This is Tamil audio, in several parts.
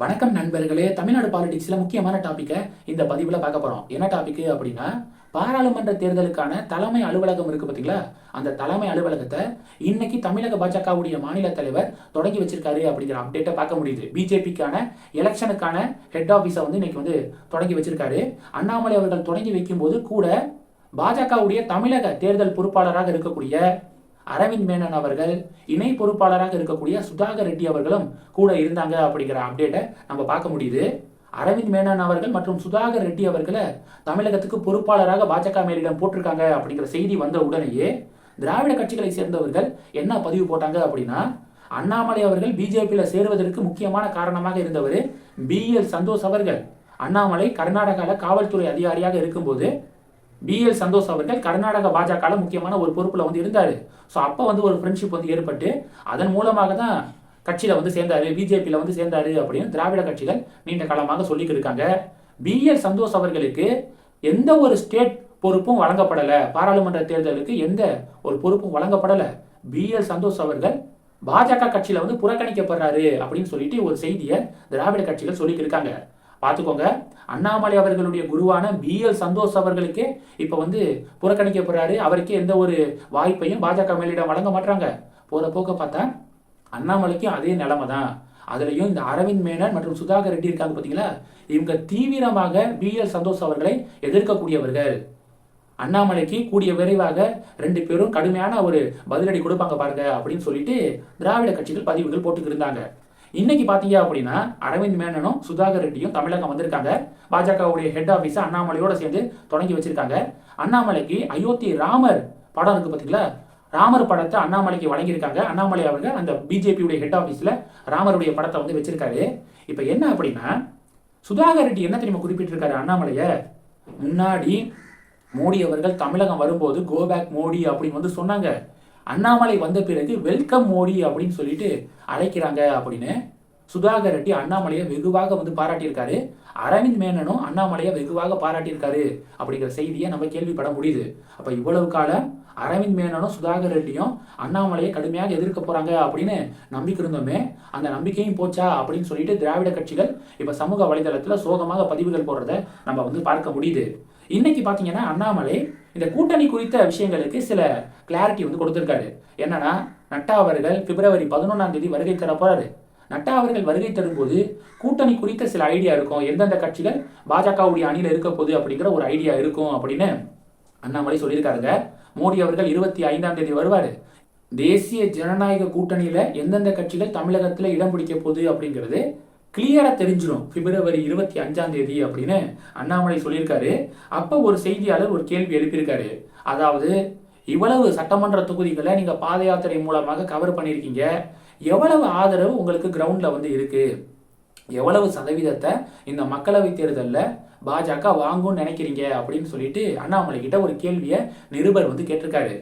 வணக்கம் நண்பர்களே தமிழ்நாடு பாலிடிக்ஸ்ல முக்கியமான டாபிக்கை இந்த பதிவில் பார்க்க போறோம். என்ன டாபிக் அப்படின்னா பாராளுமன்ற தேர்தலுக்கான தலைமை அலுவலகம் இருக்கு பார்த்தீங்களா அந்த தலைமை அலுவலகத்தை இன்னைக்கு தமிழக பாஜகவுடைய மாநில தலைவர் தொடங்கி வச்சிருக்காரு அப்படிங்கிற அப்டேட்டை பார்க்க முடியுது. பிஜேபிக்கான எலெக்ஷனுக்கான ஹெட் ஆஃபீஸை வந்து இன்னைக்கு வந்து தொடங்கி வச்சிருக்காரு. அண்ணாமலை அவர்கள் தொடங்கி வைக்கும்போது கூட பாஜகவுடைய தமிழக தேர்தல் பொறுப்பாளராக இருக்கக்கூடிய அரவிந்த் மேனன் அவர்கள் இணை பொறுப்பாளராக இருக்கக்கூடிய சுதாகர் ரெட்டி அவர்களும் கூட இருந்தாங்க அப்படிங்கிற அப்டேட்டை நம்ம பார்க்க முடியுது. அரவிந்த் மேனன் அவர்கள் மற்றும் சுதாகர் ரெட்டி அவர்களை தமிழகத்துக்கு பொறுப்பாளராக பாஜக மேலிடம் போட்டிருக்காங்க அப்படிங்கிற செய்தி வந்த உடனேயே திராவிட கட்சிகளை சேர்ந்தவர்கள் என்ன பதிவு போட்டாங்க அப்படின்னா அண்ணாமலை அவர்கள் பிஜேபியில் சேருவதற்கு முக்கியமான காரணமாக இருந்தவர் பிஎல் சந்தோஷ் அவர்கள். அண்ணாமலை கர்நாடகாவில் காவல்துறை அதிகாரியாக இருக்கும்போது பிஎல் சந்தோஷ் அவர்கள் கர்நாடக பாஜக முக்கியமான ஒரு பொறுப்பில் வந்து இருந்தார். ஸோ அப்போ வந்து ஒரு ஃப்ரெண்ட்ஷிப் வந்து ஏற்பட்டு அதன் மூலமாக தான் கட்சியில் வந்து சேர்ந்தார் பிஜேபியில் வந்து சேர்ந்தார் அப்படின்னு திராவிட கட்சிகள் நீண்ட காலமாக சொல்லிக்கிட்டு இருக்காங்க. பிஎல் சந்தோஷ் அவர்களுக்கு எந்த ஒரு ஸ்டேட் பொறுப்பும் வழங்கப்படலை. பாராளுமன்ற தேர்தலுக்கு எந்த ஒரு பொறுப்பும் வழங்கப்படலை. பிஎல் சந்தோஷ் அவர்கள் பாஜக கட்சியில் வந்து புறக்கணிக்கப்படுறாரு அப்படின்னு சொல்லிட்டு ஒரு செய்தியை திராவிட கட்சிகள் சொல்லிட்டு இருக்காங்க. பார்த்துக்கோங்க. அண்ணாமலை அவர்களுடைய குருவான பிஎல் சந்தோஷ் அவர்களுக்கே இப்போ வந்து புறக்கணிக்கப்படுறாரு அவருக்கே எந்த ஒரு வாய்ப்பையும் பாஜக மேலிடம் வழங்க மாட்டாங்க போகிற போக்க பார்த்தா அண்ணாமலைக்கும் அதே நிலைமை தான் அதுலேயும் இந்த அரவிந்த் மேனன் மற்றும் சுதாகர் ரெட்டி இருக்காங்க பார்த்தீங்களா இவங்க தீவிரமாக பிஎல் சந்தோஷ் அவர்களை எதிர்க்கக்கூடியவர்கள். அண்ணாமலைக்கு கூடிய விரைவாக ரெண்டு பேரும் கடுமையான ஒரு பதிலடி கொடுப்பாங்க பாருங்க அப்படின்னு சொல்லிட்டு திராவிட கட்சிகள் பதிவுகள் போட்டுக்கிட்டு இருந்தாங்க. இன்னைக்கு பாத்தீங்க அப்படின்னா அரவிந்த் மேனனும் சுதாகர் ரெட்டியும் தமிழகம் வந்திருக்காங்க. பாஜகவுடைய ஹெட் ஆஃபீஸை அண்ணாமலையோட சேர்ந்து தொடங்கி வச்சிருக்காங்க. அண்ணாமலைக்கு அயோத்தி ராமர் படம் இருக்கு பாத்தீங்களா? ராமர் படத்தை அண்ணாமலைக்கு வழங்கியிருக்காங்க. அண்ணாமலை அவர்கள் அந்த பிஜேபியுடைய ஹெட் ஆஃபீஸில் ராமருடைய படத்தை வந்து வச்சிருக்காரு. இப்போ என்ன அப்படின்னா சுதாகர் ரெட்டி என்ன தெரியுமா குறிப்பிட்டிருக்காரு அண்ணாமலையை? முன்னாடி மோடி அவர்கள் தமிழகம் வரும்போது கோபேக் மோடி அப்படின்னு வந்து சொன்னாங்க. அண்ணாமலை வந்த பிறகு வெல்கம் மோடி அப்படின்னு சொல்லிட்டு அழைக்கிறாங்க அப்படின்னு சுதாகர் ரெட்டி அண்ணாமலையை வெகுவாக வந்து பாராட்டியிருக்காரு. அரவிந்த் மேனனும் அண்ணாமலையை வெகுவாக பாராட்டியிருக்காரு அப்படிங்கிற செய்தியை நம்ம கேள்விப்பட முடியுது. அப்போ இவ்வளவு காலம் அரவிந்த் மேனனும் சுதாகர் ரெட்டியும் அண்ணாமலையை கடுமையாக எதிர்க்க போகிறாங்க அப்படின்னு நம்பிக்கை இருந்தோமே அந்த நம்பிக்கையும் போச்சா அப்படின்னு சொல்லிட்டு திராவிட கட்சிகள் இப்போ சமூக வலைதளத்தில் சோகமாக பதிவுகள் போடுறத நம்ம வந்து பார்க்க முடியுது. இன்னைக்கு பார்த்தீங்கன்னா அண்ணாமலை இந்த கூட்டணி குறித்த விஷயங்களுக்கு சில கிளாரிட்டி வந்து கொடுத்துருக்காரு. என்னன்னா நட்டா அவர்கள் பிப்ரவரி பதினொன்றாம் தேதி வருகை தரப்போறாரு நட்டா அவர்கள் வருகை தரும்போது கூட்டணி குறித்த சில ஐடியா இருக்கும். எந்தெந்த கட்சிகள் பாஜகவுடைய அணியில் இருக்க போகுது அப்படிங்கிற ஒரு ஐடியா இருக்கும் அப்படின்னு அண்ணாமலை சொல்லியிருக்காருங்க. மோடி அவர்கள் இருபத்தி ஐந்தாம் தேதி வருவார். தேசிய ஜனநாயக கூட்டணியில் எந்தெந்த கட்சிகள் தமிழகத்தில் இடம் பிடிக்க போகுது அப்படிங்கிறது கிளியராக தெரிஞ்சிடும் பிப்ரவரி இருபத்தி அஞ்சாம் தேதி அப்படின்னு அண்ணாமலை சொல்லியிருக்காரு. அப்போ ஒரு செய்தியாளர் ஒரு கேள்வி எழுப்பியிருக்காரு. அதாவது இவ்வளவு சட்டமன்ற தொகுதிகளை நீங்கள் பாத யாத்திரை மூலமாக கவர் பண்ணியிருக்கீங்க. எவ்வளவு ஆதரவு உங்களுக்கு கிரவுண்டில் வந்து இருக்குது எவ்வளவு சதவீதத்தை இந்த மக்களவை தேர்தலில் பாஜக வாங்கும்னு நினைக்கிறீங்க அப்படின்னு சொல்லிட்டு அண்ணாமலை கிட்ட ஒரு கேள்வியை நிருபர் வந்து கேட்டிருக்காரு.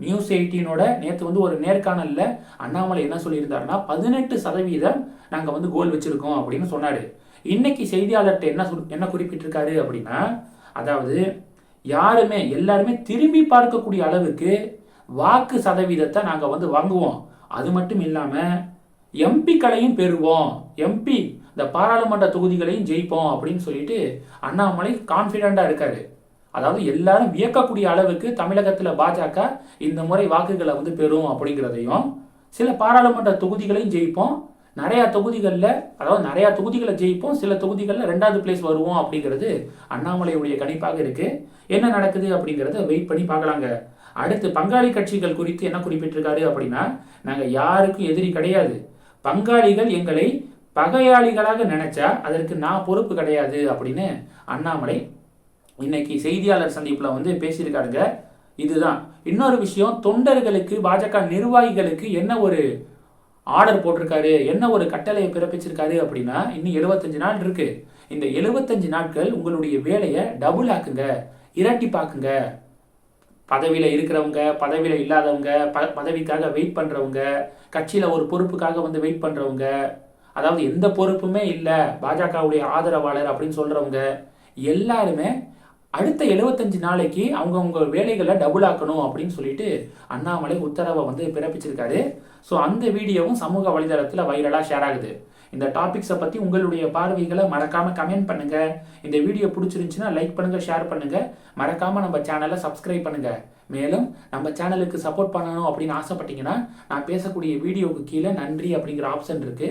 நியூஸ் எயிட்டீனோட நேற்று வந்து ஒரு நேர்காணலில் அண்ணாமலை என்ன சொல்லியிருந்தாருன்னா பதினெட்டு சதவீதம் நாங்கள் வந்து கோல் வச்சுருக்கோம் அப்படின்னு சொன்னார். இன்னைக்கு செய்தியாளர்கிட்ட என்ன சொல் என்ன குறிப்பிட்டிருக்காரு அப்படின்னா அதாவது யாருமே எல்லாருமே திரும்பி பார்க்கக்கூடிய அளவுக்கு வாக்கு சதவீதத்தை நாங்கள் வந்து வாங்குவோம். அது மட்டும் இல்லாமல் எம்பிக்களையும் பெறுவோம். எம்பி இந்த பாராளுமன்ற தொகுதிகளையும் ஜெயிப்போம் அப்படின்னு சொல்லிட்டு அண்ணாமலை கான்ஃபிடெண்ட்டாக இருக்காரு. அதாவது எல்லாரும் வியக்கக்கூடிய அளவுக்கு தமிழகத்தில் பாஜக இந்த முறை வாக்குகளை வந்து பெறும் அப்படிங்கிறதையும் சில பாராளுமன்ற தொகுதிகளையும் ஜெயிப்போம். நிறையா தொகுதிகளில் அதாவது நிறையா தொகுதிகளை ஜெயிப்போம் சில தொகுதிகளில் ரெண்டாவது பிளேஸ் வருவோம் அப்படிங்கிறது அண்ணாமலையுடைய கணிப்பாக இருக்குது என்ன நடக்குது அப்படிங்கிறத வெயிட் பண்ணி பார்க்கலாங்க. அடுத்து பங்காளி கட்சிகள் குறித்து என்ன குறிப்பிட்டிருக்காரு அப்படின்னா நாங்கள் யாருக்கும் எதிரி கிடையாது. பங்காளிகள் எங்களை பகையாளிகளாக நினைச்சா அதற்கு நான் பொறுப்பு கிடையாது அப்படின்னு அண்ணாமலை இன்னைக்கு செய்தியாளர் சந்திப்பில் வந்து பேசியிருக்காருங்க. இதுதான். இன்னொரு விஷயம் தொண்டர்களுக்கு பாஜக நிர்வாகிகளுக்கு என்ன ஒரு ஆர்டர் போட்டிருக்காரு? என்ன ஒரு கட்டளையை பிறப்பிச்சிருக்காரு அப்படின்னா இன்னும் எழுபத்தஞ்சு நாள் இருக்கு. இந்த எழுபத்தஞ்சு நாட்கள் உங்களுடைய வேலையை டபுள் ஆக்குங்க. இரட்டிப்பாக்குங்க பதவியில் இருக்கிறவங்க பதவியில் இல்லாதவங்க ப பதவிக்காக வெயிட் பண்ணுறவங்க கட்சியில் ஒரு பொறுப்புக்காக வந்து வெயிட் பண்ணுறவங்க அதாவது எந்த பொறுப்புமே இல்லை பாஜகவுடைய ஆதரவாளர் அப்படின்னு சொல்கிறவங்க எல்லாருமே அடுத்த எழுபத்தஞ்சு நாளைக்கு அவங்கவுங்க வேலைகளை டபுள் ஆக்கணும் அப்படின்னு சொல்லிட்டு அண்ணாமலை உத்தரவை வந்து பிறப்பிச்சிருக்காரு. ஸோ அந்த வீடியோவும் சமூக வலைதளத்தில் வைரலாக ஷேர் ஆகுது. இந்த டாபிக்ஸை பற்றி உங்களுடைய பார்வைகளை மறக்காமல் கமெண்ட் பண்ணுங்க. இந்த வீடியோ பிடிச்சிருந்துச்சுன்னா லைக் பண்ணுங்க ஷேர் பண்ணுங்க. மறக்காமல் நம்ம சேனலை சப்ஸ்கிரைப் பண்ணுங்க. மேலும் நம்ம சேனலுக்கு சப்போர்ட் பண்ணணும் அப்படின்னு ஆசைப்பட்டீங்கன்னா நான் பேசக்கூடிய வீடியோவுக்கு கீழே நன்றி அப்படிங்கிற ஆப்ஷன் இருக்குது